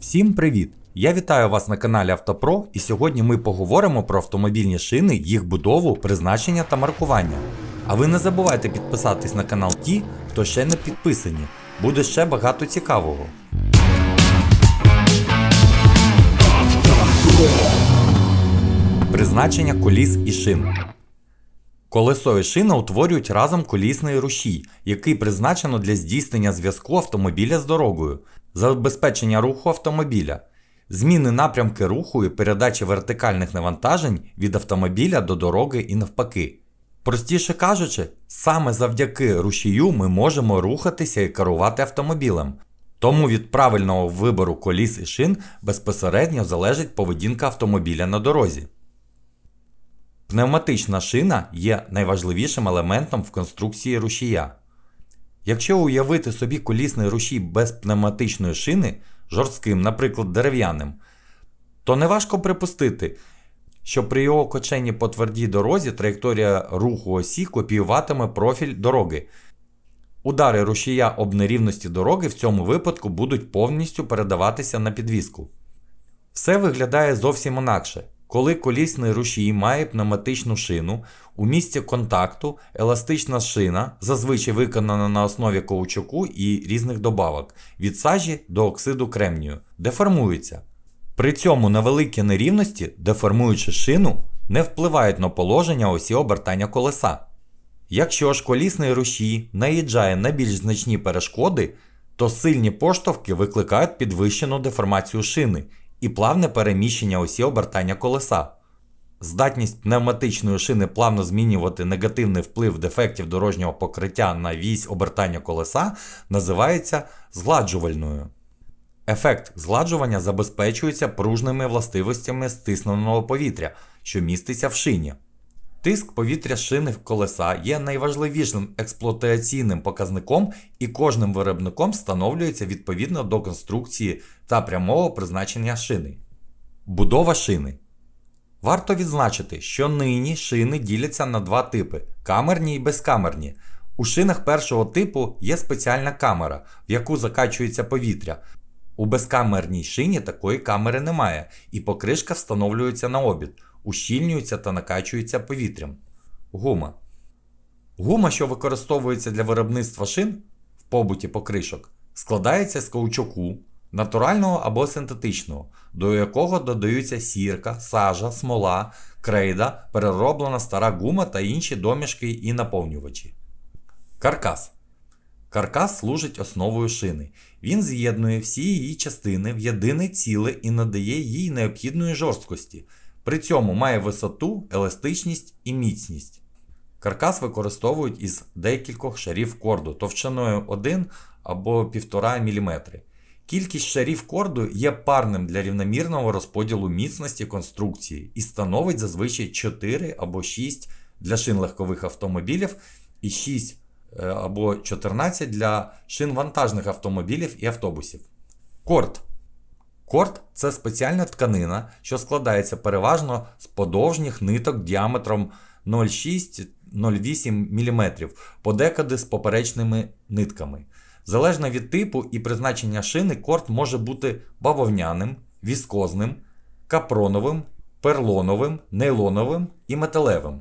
Всім привіт! Я вітаю вас на каналі Автопро і сьогодні ми поговоримо про автомобільні шини, їх будову, призначення та маркування. А ви не забувайте підписатись на канал ті, хто ще не підписані. Буде ще багато цікавого. Призначення коліс і шин. Колесо і шина утворюють разом колісний рушій, який призначено для здійснення зв'язку автомобіля з дорогою, забезпечення руху автомобіля, зміни напрямки руху і передачі вертикальних навантажень від автомобіля до дороги і навпаки. Простіше кажучи, саме завдяки рушію ми можемо рухатися і керувати автомобілем. Тому від правильного вибору коліс і шин безпосередньо залежить поведінка автомобіля на дорозі. Пневматична шина є найважливішим елементом в конструкції рушія. Якщо уявити собі колісний рушій без пневматичної шини, жорстким, наприклад, дерев'яним, то неважко припустити, що при його коченні по твердій дорозі траєкторія руху осі копіюватиме профіль дороги. Удари рушія об нерівності дороги в цьому випадку будуть повністю передаватися на підвіску. Все виглядає зовсім інакше. Коли колісний рушій має пневматичну шину, у місці контакту еластична шина, зазвичай виконана на основі каучуку і різних добавок, від сажі до оксиду кремнію, деформується. При цьому на великі нерівності, деформуючи шину, не впливають на положення осі обертання колеса. Якщо ж колісний рушій наїжджає на більш значні перешкоди, то сильні поштовхи викликають підвищену деформацію шини і плавне переміщення осі обертання колеса. Здатність пневматичної шини плавно змінювати негативний вплив дефектів дорожнього покриття на вісь обертання колеса називається згладжувальною. Ефект згладжування забезпечується пружними властивостями стисненого повітря, що міститься в шині. Тиск повітря шини в колеса є найважливішим експлуатаційним показником і кожним виробником встановлюється відповідно до конструкції та прямого призначення шини. Будова шини. Варто відзначити, що нині шини діляться на два типи камерні і безкамерні. У шинах першого типу є спеціальна камера, в яку закачується повітря. У безкамерній шині такої камери немає, і покришка встановлюється на обід, ущільнюється та накачується повітрям. Гума. Гума, що використовується для виробництва шин в побуті покришок, складається з каучуку, натурального або синтетичного, до якого додаються сірка, сажа, смола, крейда, перероблена стара гума та інші домішки і наповнювачі. Каркас. Каркас служить основою шини. Він з'єднує всі її частини в єдине ціле і надає їй необхідної жорсткості. При цьому має висоту, еластичність і міцність. Каркас використовують із декількох шарів корду товщиною 1 або 1,5 мм. Кількість шарів корду є парним для рівномірного розподілу міцності конструкції і становить зазвичай 4 або 6 для шин легкових автомобілів і 6 е, або 14 для шин вантажних автомобілів і автобусів. Корд. Корд це спеціальна тканина, що складається переважно з подовжніх ниток діаметром 0,6-0,8 мм, подекуди з поперечними нитками. Залежно від типу і призначення шини, корд може бути бавовняним, віскозним, капроновим, перлоновим, нейлоновим і металевим.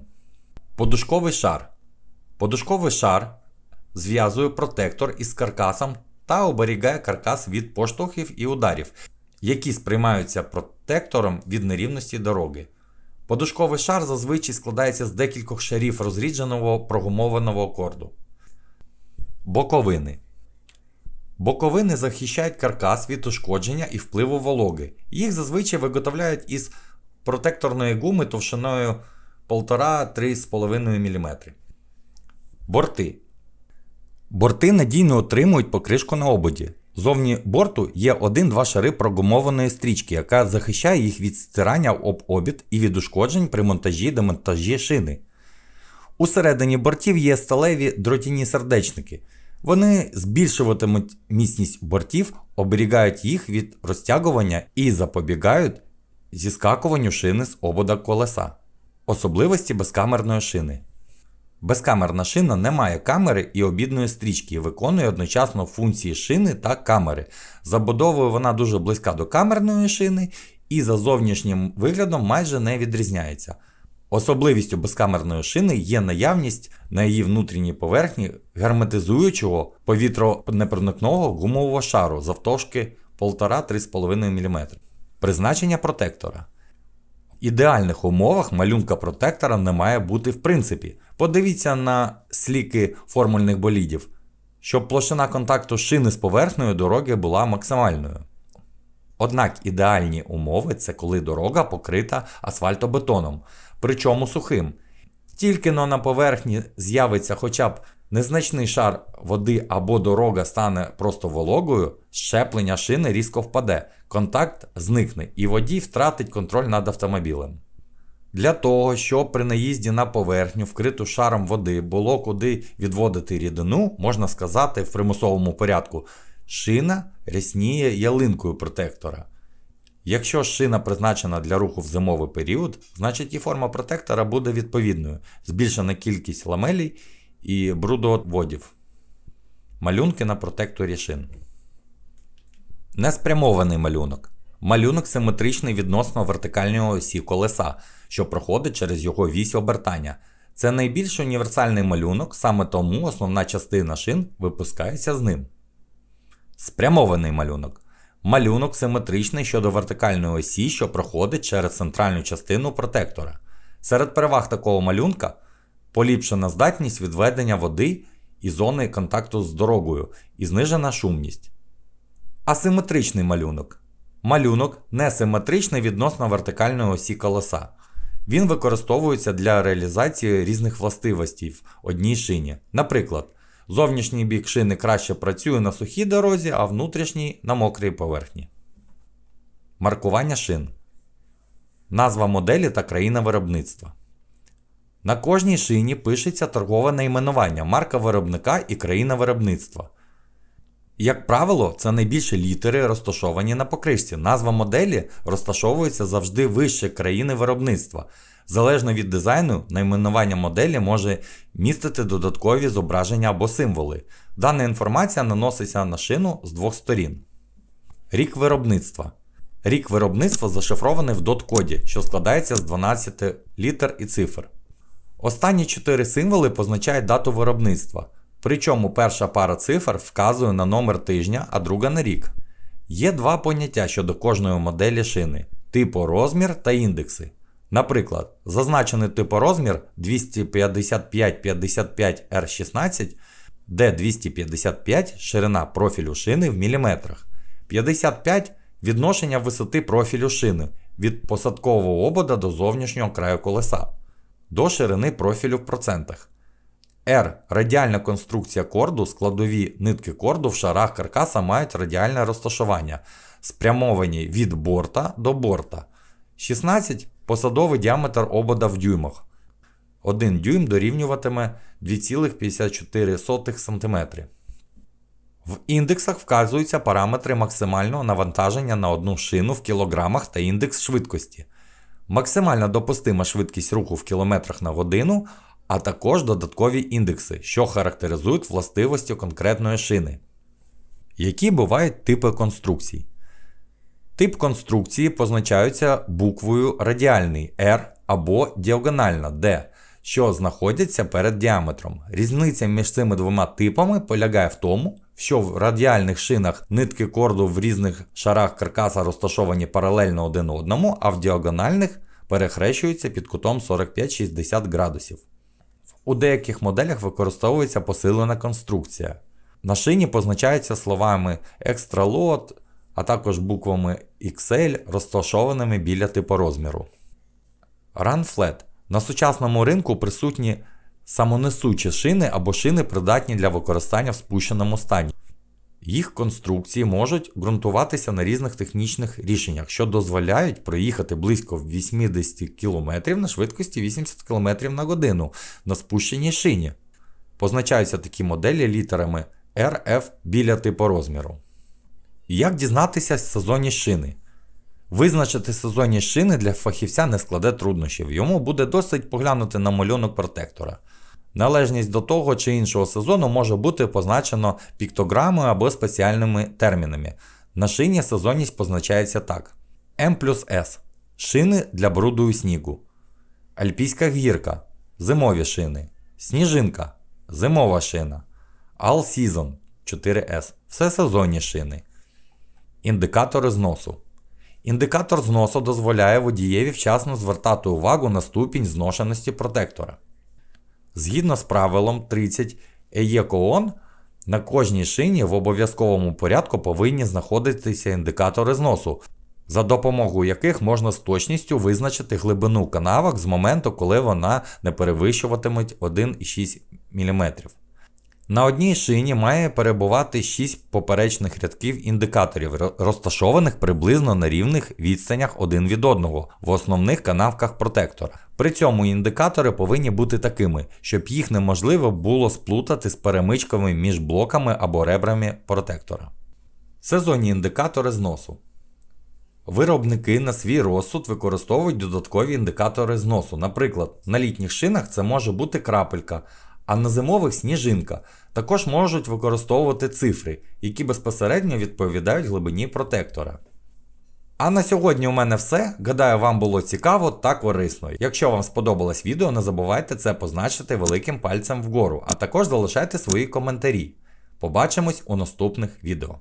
Подушковий шар. Подушковий шар зв'язує протектор із каркасом та оберігає каркас від поштовхів і ударів, які сприймаються протектором від нерівності дороги. Подушковий шар зазвичай складається з декількох шарів розрідженого прогумованого корду. Боковини. Боковини захищають каркас від ушкодження і впливу вологи. Їх зазвичай виготовляють із протекторної гуми товщиною 1,5-3,5 мм. Борти. Борти надійно отримують покришку на ободі. Зовні борту є один-два шари прогумованої стрічки, яка захищає їх від стирання об обід і від ушкоджень при монтажі демонтажі шини. Усередині бортів є сталеві дротяні сердечники. Вони збільшуватимуть міцність бортів, оберігають їх від розтягування і запобігають зіскакуванню шини з обода колеса. Особливості безкамерної шини. Безкамерна шина не має камери і обідної стрічки і виконує одночасно функції шини та камери. Забудовою вона дуже близька до камерної шини і за зовнішнім виглядом майже не відрізняється. Особливістю безкамерної шини є наявність на її внутрішній поверхні герметизуючого повітронепроникного гумового шару завтовшки 1,5-3,5 мм. Призначення протектора. В ідеальних умовах малюнка протектора не має бути в принципі. Подивіться на сліки формульних болідів, щоб площина контакту шини з поверхнею дороги була максимальною. Однак ідеальні умови це коли дорога покрита асфальтобетоном, причому сухим. Тільки но на поверхні з'явиться хоча б незначний шар води або дорога стане просто вологою, щеплення шини різко впаде, контакт зникне і водій втратить контроль над автомобілем. Для того, щоб при наїзді на поверхню, вкриту шаром води, було куди відводити рідину, можна сказати в примусовому порядку, шина рясніє ялинкою протектора. Якщо шина призначена для руху в зимовий період, значить і форма протектора буде відповідною, збільшена кількість ламелей і брудоводів. Малюнки на протекторі шин. Неспрямований малюнок. Малюнок симетричний відносно вертикальної осі колеса, що проходить через його вісь обертання. Це найбільш універсальний малюнок, саме тому основна частина шин випускається з ним. Спрямований малюнок. Малюнок симетричний щодо вертикальної осі, що проходить через центральну частину протектора. Серед переваг такого малюнка поліпшена здатність відведення води і зони контакту з дорогою і знижена шумність. Асиметричний малюнок. Малюнок несиметричний відносно вертикальної осі колеса. Він використовується для реалізації різних властивостей в одній шині. Наприклад, зовнішній бік шини краще працює на сухій дорозі, а внутрішній на мокрій поверхні. Маркування шин. Назва моделі та країна виробництва. На кожній шині пишеться торгове найменування, марка виробника і країна виробництва. Як правило, це найбільші літери розташовані на покришці. Назва моделі розташовується завжди вище країни виробництва. Залежно від дизайну, найменування моделі може містити додаткові зображення або символи. Дана інформація наноситься на шину з двох сторін. Рік виробництва. Рік виробництва зашифрований в дот-коді, що складається з 12 літер і цифр. Останні 4 символи позначають дату виробництва. Причому перша пара цифр вказує на номер тижня, а друга на рік. Є два поняття щодо кожної моделі шини типорозмір та індекси. Наприклад, зазначений типорозмір 255-55R16, де 255 ширина профілю шини в міліметрах, 55 відношення висоти профілю шини від посадкового обода до зовнішнього краю колеса, до ширини профілю в процентах. R радіальна конструкція корду, складові нитки корду в шарах каркаса мають радіальне розташування, спрямовані від борта до борта. 16 посадовий діаметр обода в дюймах. 1 дюйм дорівнюватиме 2,54 см. В індексах вказуються параметри максимального навантаження на одну шину в кілограмах та індекс швидкості. Максимальна допустима швидкість руху в кілометрах на годину а також додаткові індекси, що характеризують властивості конкретної шини. Які бувають типи конструкцій? Тип конструкції позначаються буквою радіальний R або діагональна D, що знаходяться перед діаметром. Різниця між цими двома типами полягає в тому, що в радіальних шинах нитки корду в різних шарах каркаса розташовані паралельно один одному, а в діагональних перехрещуються під кутом 45-60 градусів. У деяких моделях використовується посилена конструкція. На шині позначаються словами Load, а також буквами XL, розташованими біля типорозміру. Run Flat. На сучасному ринку присутні самонесучі шини або шини придатні для використання в спущеному стані. Їх конструкції можуть ґрунтуватися на різних технічних рішеннях, що дозволяють проїхати близько 80 км на швидкості 80 км на годину на спущеній шині. Позначаються такі моделі літерами RF біля типу розміру. Як дізнатися сезонні шини? Визначити сезонні шини для фахівця не складе труднощів. Йому буде досить поглянути на малюнок протектора. Належність до того чи іншого сезону може бути позначено піктограмою або спеціальними термінами. На шині сезонність позначається так: М плюс С шини для бруду і снігу. Альпійська гірка зимові шини. Сніжинка зимова шина. All Season 4S всесезонні шини. Індикатори зносу. Індикатор зносу дозволяє водієві вчасно звертати увагу на ступінь зношеності протектора. Згідно з правилом 30 ЕЄКООН, на кожній шині в обов'язковому порядку повинні знаходитися індикатори зносу, за допомогою яких можна з точністю визначити глибину канавок з моменту, коли вона не перевищуватиме 1,6 мм. На одній шині має перебувати 6 поперечних рядків індикаторів, розташованих приблизно на рівних відстанях один від одного в основних канавках протектора. При цьому індикатори повинні бути такими, щоб їх неможливо було сплутати з перемичками між блоками або ребрами протектора. Сезонні індикатори зносу. Виробники на свій розсуд використовують додаткові індикатори зносу. Наприклад, на літніх шинах це може бути крапелька, а на зимових сніжинка. Також можуть використовувати цифри, які безпосередньо відповідають глибині протектора. А на сьогодні у мене все. Гадаю, вам було цікаво та корисно. Якщо вам сподобалось відео, не забувайте це позначити великим пальцем вгору, а також залишайте свої коментарі. Побачимось у наступних відео.